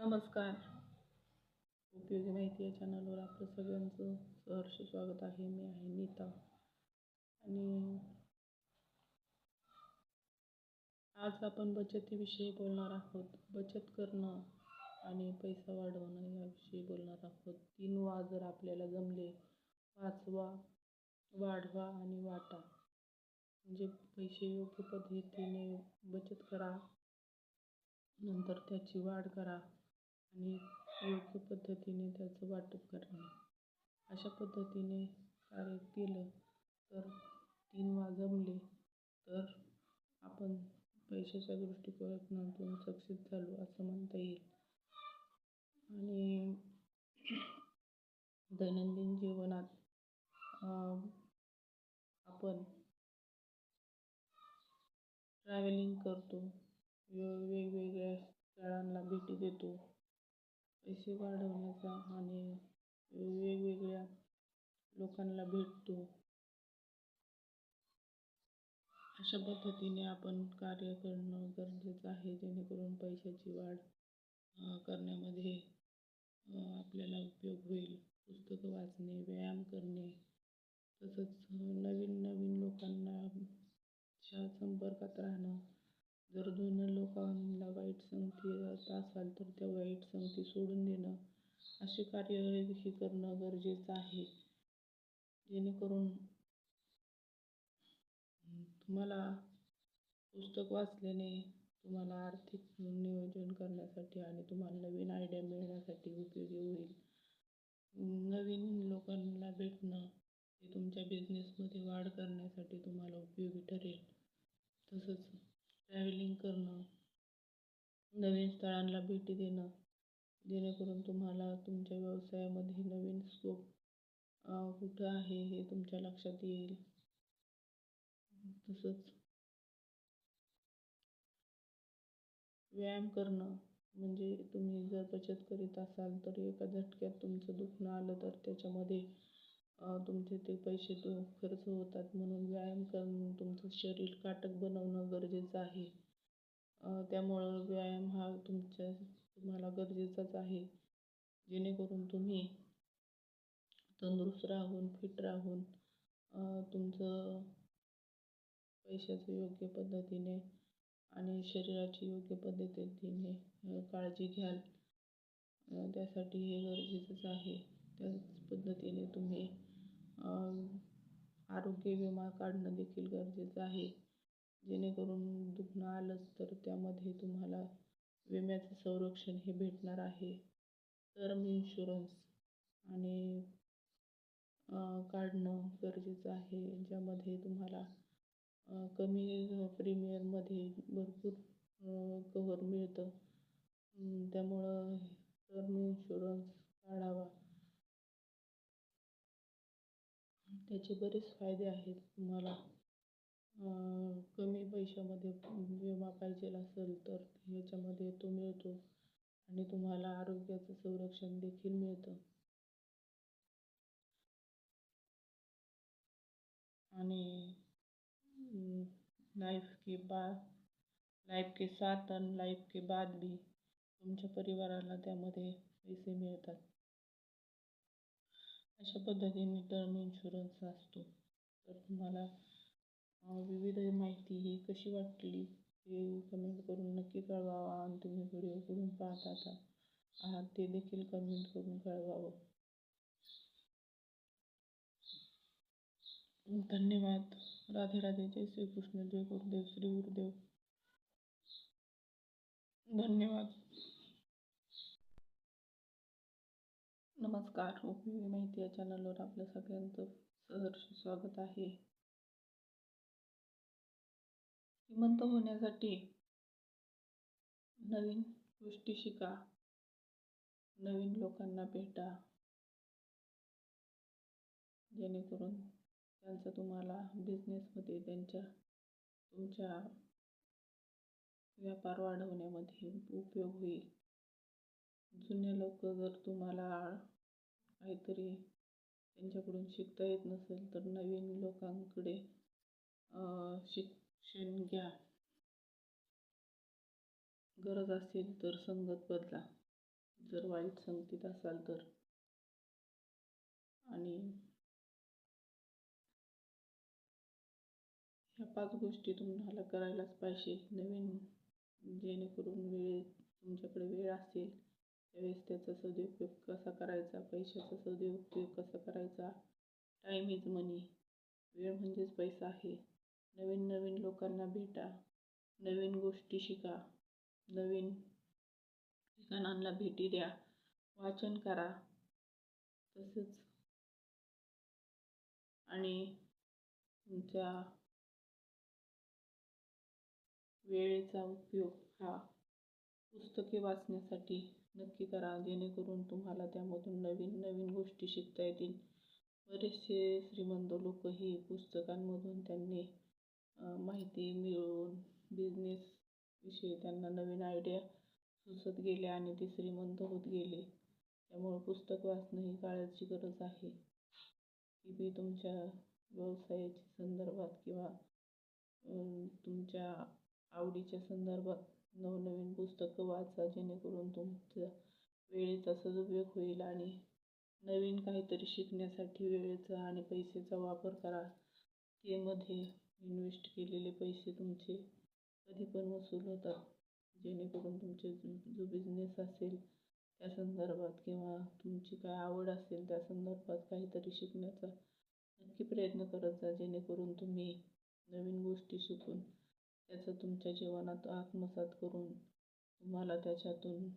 नमस्कार. उपयोगी माहिती या चॅनलवर आपलं सगळ्यांचं सहर्ष स्वागत आहे. मी आहे नीता. आणि आज आपण बचतीविषयी बोलणार आहोत. बचत करणं आणि पैसा वाढवणं याविषयी बोलणार आहोत. तीन वा जर आपल्याला जमले वाचवा वाढवा आणि वाटा. म्हणजे पैसे योग्य पद्धतीने बचत करा नंतर त्याची वाढ करा. आणि योग्य पद्धतीने त्याचं वाटप करणे. अशा पद्धतीने कार्य केलं तर तीन वा जमले तर आपण पैशाच्या दृष्टिकोनातून सक्सेस झालो असं म्हणता येईल. आणि दैनंदिन जीवनात आपण ट्रॅव्हलिंग करतो. वेगवेगळ्या स्थळांना भेटी देतो. पैसे वाढवण्याचा आणि वेगवेगळ्या लोकांना भेटतो. अशा पद्धतीने आपण कार्य करणं गरजेचं आहे जेणेकरून पैशाची वाढ करण्यामध्ये आपल्याला उपयोग होईल. पुस्तकं वाचणे व्यायाम करणे तसंच नवीन नवीन लोकांना संपर्कात राहणं जर दोन लोकांना वाईट संगती असाल तर त्या वाईट संगती सोडून देणं असे कार्य करणं गरजेचं आहे. जेणेकरून तुम्हाला पुस्तक वाचल्याने तुम्हाला आर्थिक नियोजन करण्यासाठी आणि तुम्हाला नवीन आयडिया मिळण्यासाठी उपयोगी होईल. नवीन लोकांना भेटणं हे तुमच्या बिझनेसमध्ये वाढ करण्यासाठी तुम्हाला उपयोगी ठरेल. तसंच ट्रॅव्हलिंग करणं नवीन स्थळांना भेटी देणं जेणेकरून तुम्हाला तुमच्या व्यवसायामध्ये नवीन स्कोप कुठं आहे हे तुमच्या लक्षात येईल. तसंच व्यायाम करणं म्हणजे तुम्ही जर बचत करीत असाल तर एका झटक्यात तुमचं दुखणं आलं तर त्याच्यामध्ये तुमचे ते पैसे तो खर्च होतात म्हणून व्यायाम करून तुमचं शरीर काटक बनवणं गरजेचं आहे. त्यामुळं व्यायाम हा तुमच्या तुम्हाला गरजेचाच आहे. जेणेकरून तुम्ही तंदुरुस्त राहून फिट राहून तुमचं पैशाचं योग्य पद्धतीने आणि शरीराची योग्य पद्धतीने काळजी घ्याल. त्यासाठी हे गरजेचंच आहे. त्याच पद्धतीने तुम्ही आरोग्य विमा काढणं देखील गरजेचं आहे. जेणेकरून दुखणं आलंच तर त्यामध्ये तुम्हाला विम्याचं संरक्षण हे भेटणार आहे. टर्म इन्शुरन्स आणि काढणं गरजेचं आहे ज्यामध्ये तुम्हाला कमी प्रीमियममध्ये भरपूर कव्हर मिळतं. त्यामुळं टर्म इन्शुरन्स काढावा. त्याचे बरेच फायदे आहेत तुम्हाला. कमी पैशामध्ये विमा पाहिजे असेल तर ह्याच्यामध्ये तो मिळतो आणि तुम्हाला आरोग्याचं संरक्षण देखील मिळतं. आणि लाईफ के बाद लाईफ के साथ आणि लाईफ के बाद भी तुमच्या परिवाराला त्यामध्ये पैसे मिळतात. अशा पद्धतीने टर्म इन्शुरन्स असतो. तर तुम्हाला विविध माहिती ही कशी वाटली हे कमेंट करून नक्की कळवावा आणि तुम्ही व्हिडिओ करून पाहत आहात ते देखील कमेंट करून कळवावं. धन्यवाद. राधे राधे. जय श्रीकृष्ण. जय गुरुदेव. श्री गुरुदेव. धन्यवाद. नमस्कार. उपयोगी माहिती या चॅनलवर आपल्या सगळ्यांचं सहर्ष स्वागत आहे. श्रीमंत होण्यासाठी नवीन गोष्टी शिका. नवीन लोकांना भेटा. जेणेकरून त्यांचा तुम्हाला बिझनेसमध्ये त्यांच्या तुमच्या व्यापार वाढवण्यामध्ये उपयोग होईल. जुने लोक जर तुम्हाला काहीतरी त्यांच्याकडून शिकता येत नसेल तर नवीन लोकांकडे शिक्षण घ्या. गरज असेल तर संगत बदला. जर वाईट संगतीत असाल तर. आणि ह्या पाच गोष्टी तुम्हाला करायलाच पाहिजे. नवीन जेणेकरून वेळ तुमच्याकडे वेळ असेल त्यावेळेस त्याचा सदुपयोग कसा करायचा? पैशाचा सदुपयोग कसा करायचा? टाईम इज मनी वेळ म्हणजेच पैसा आहे. नवीन नवीन लोकांना भेटा. नवीन गोष्टी शिका. नवीन ठिकाणांना भेटी द्या. वाचन करा. तसेच. आणि तुमच्या वेळेचा उपयोग हा पुस्तके वाचण्यासाठी नक्की करा जेणेकरून तुम्हाला त्यामधून नवीन नवीन गोष्टी शिकता येतील. बरेचसे श्रीमंत लोकही पुस्तकांमधून त्यांनी माहिती मिळवून बिझनेस विषयी त्यांना नवीन आयडिया सुचत गेल्या आणि ते श्रीमंत होत गेले. त्यामुळं पुस्तक वाचणं ही काळाची गरज आहे. की बी तुमच्या व्यवसायाच्या संदर्भात किंवा तुमच्या आवडीच्या संदर्भात नवनवीन पुस्तकं वाचा जेणेकरून तुमचा वेळेचा सदुपयोग होईल आणि नवीन काहीतरी शिकण्यासाठी वेळेचा आणि पैशाचा वापर करा. ते मध्ये इन्व्हेस्ट केलेले पैसे तुमचे कधी पण वसूल होतात. जेणेकरून तुमचे जो बिझनेस असेल त्या संदर्भात किंवा तुमची काय आवड असेल त्या संदर्भात काहीतरी शिकण्याचा नक्की प्रयत्न करत जा जेणेकरून तुम्ही नवीन गोष्टी शिकून त्याचं तुमच्या जीवनात आत्मसात करून तुम्हाला त्याच्यातून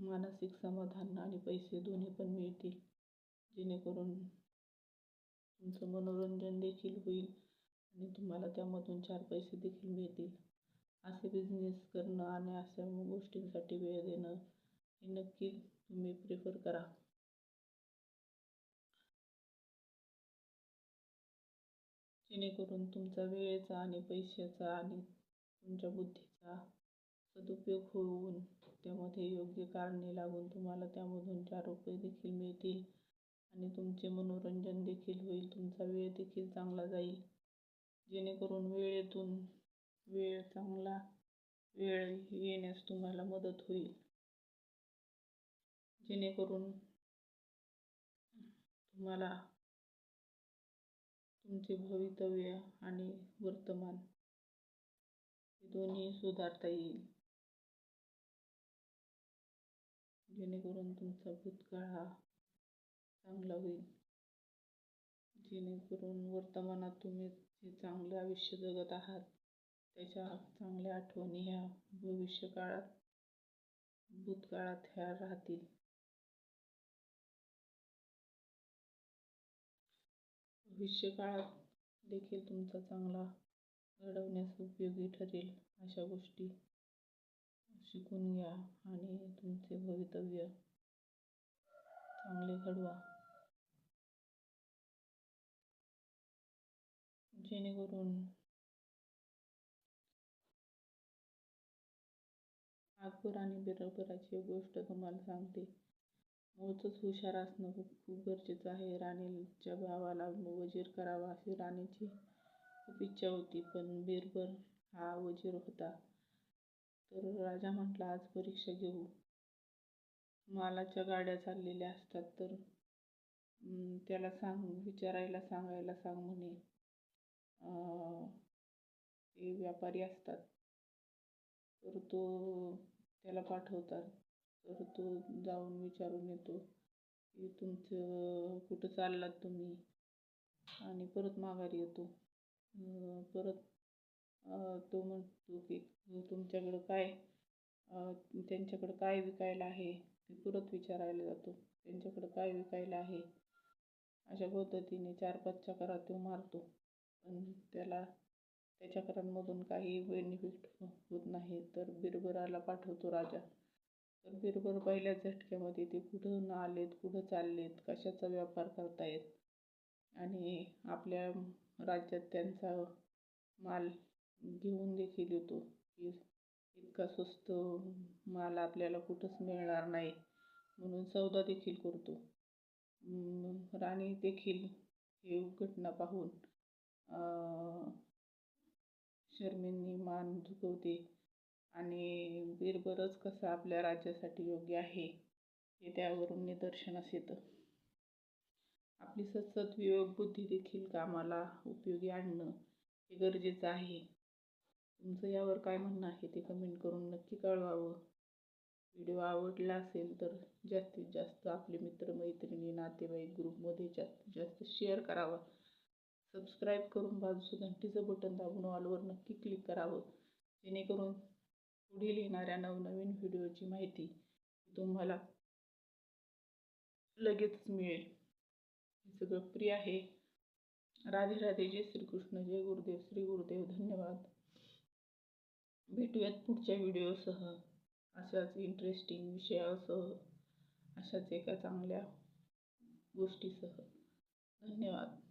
मानसिक समाधान आणि पैसे दोन्ही पण मिळतील. जेणेकरून तुमचं मनोरंजन देखील होईल आणि तुम्हाला त्यामधून चार पैसे देखील मिळतील. असे बिझनेस करणं आणि अशा गोष्टींसाठी वेळ देणं हे नक्की तुम्ही प्रिफर करा. जेणेकरून तुमचा वेळेचा आणि पैशाचा आणि तुमच्या बुद्धीचा सदुपयोग होऊन त्यामध्ये योग्य कारणे लागून तुम्हाला त्यामधून चार रुपये देखील मिळतील आणि तुमचे मनोरंजन देखील होईल. तुमचा वेळ देखील चांगला जाईल. जेणेकरून वेळेतून वेळ चांगला वेळ येण्यास तुम्हाला मदत होईल. जेणेकरून तुम्हाला तुमचे भवितव्य आणि वर्तमान हे दोन्ही सुधारता येईल. जेणेकरून तुमचा भूतकाळ हा चांगला होईल. जेणेकरून वर्तमानात तुम्ही जे चांगलं आयुष्य जगत आहात त्याच्या चांगल्या आठवणी ह्या भविष्यकाळात भूतकाळात ह्या राहतील. भविष्यकाळात देखील तुमचा चांगला घडवण्यास उपयोगी ठरेल अशा गोष्टी शिकून घ्या आणि तुमचे भवितव्य चांगले घडवा. जेणेकरून नागपूर आणि बिरबलाची एक गोष्ट तुम्हाला सांगते. मूळचंच हुशार असणं खूप खूप गरजेचं आहे. राणीच्या भावाला वजीर करावा अशी राणीची खूप इच्छा होती पण बिरबल हा वजीर होता. तर राजा म्हटला आज परीक्षा घेऊ. मालाच्या गाड्या चाललेल्या असतात तर त्याला सांग विचारायला सांगायला सांग म्हणे. ते व्यापारी असतात तर तो त्याला पाठवतात. तर तो जाऊन विचारून येतो की तुमचं कुठं चाललात तुम्ही? आणि परत माघारी येतो. परत तो म्हणतो की तुमच्याकडं काय त्यांच्याकडं काय विकायला आहे? ते परत विचारायला जातो. त्यांच्याकडं काय विकायला आहे? अशा पद्धतीने चार पाच चकरा तो मारतो. पण त्याला त्या चक्रांमधून काही बेनिफिट होत नाही. तर बिरबराला पाठवतो राजा. तर बिरबल पहिल्या झटक्यामध्ये ते कुठून आलेत कुठं चाललेत कशाचा व्यापार करतायत? आणि आपल्या राज्यात त्यांचा माल घेऊन देखील येतो. की इतका स्वस्त माल आपल्याला कुठंच मिळणार नाही म्हणून सौदा देखील करतो. राणी देखील ही घटना पाहून शरमेने मान झुकवते आणि बिर कसं आपल्या राज्यासाठी योग्य आहे हे त्यावरून निदर्शनास येतं. आपली सतत विवेक बुद्धी देखील कामाला उपयोगी आणणं हे गरजेचं आहे. तुमचं यावर काय म्हणणं आहे ते कमेंट करून नक्की कळवावं. व्हिडिओ आवडला असेल तर जास्तीत जास्त आपले मित्रमैत्रिणी नातेवाईक ग्रुपमध्ये जास्तीत जास्त शेअर करावा. सबस्क्राईब करून बाजूचं घंटीचं बटन दाबून ऑलवर नक्की क्लिक करावं. जेणेकरून पुढील येणाऱ्या नवनवीन व्हिडिओची माहिती तुम्हाला लगेचच मिळेल. हे सगळं प्रिय आहे. राधे राधे जय श्रीकृष्ण जय गुरुदेव श्री गुरुदेव धन्यवाद. भेटूयात पुढच्या व्हिडिओसह. अशाच इंटरेस्टिंग विषयासह अशाच एका चांगल्या गोष्टीसह. धन्यवाद.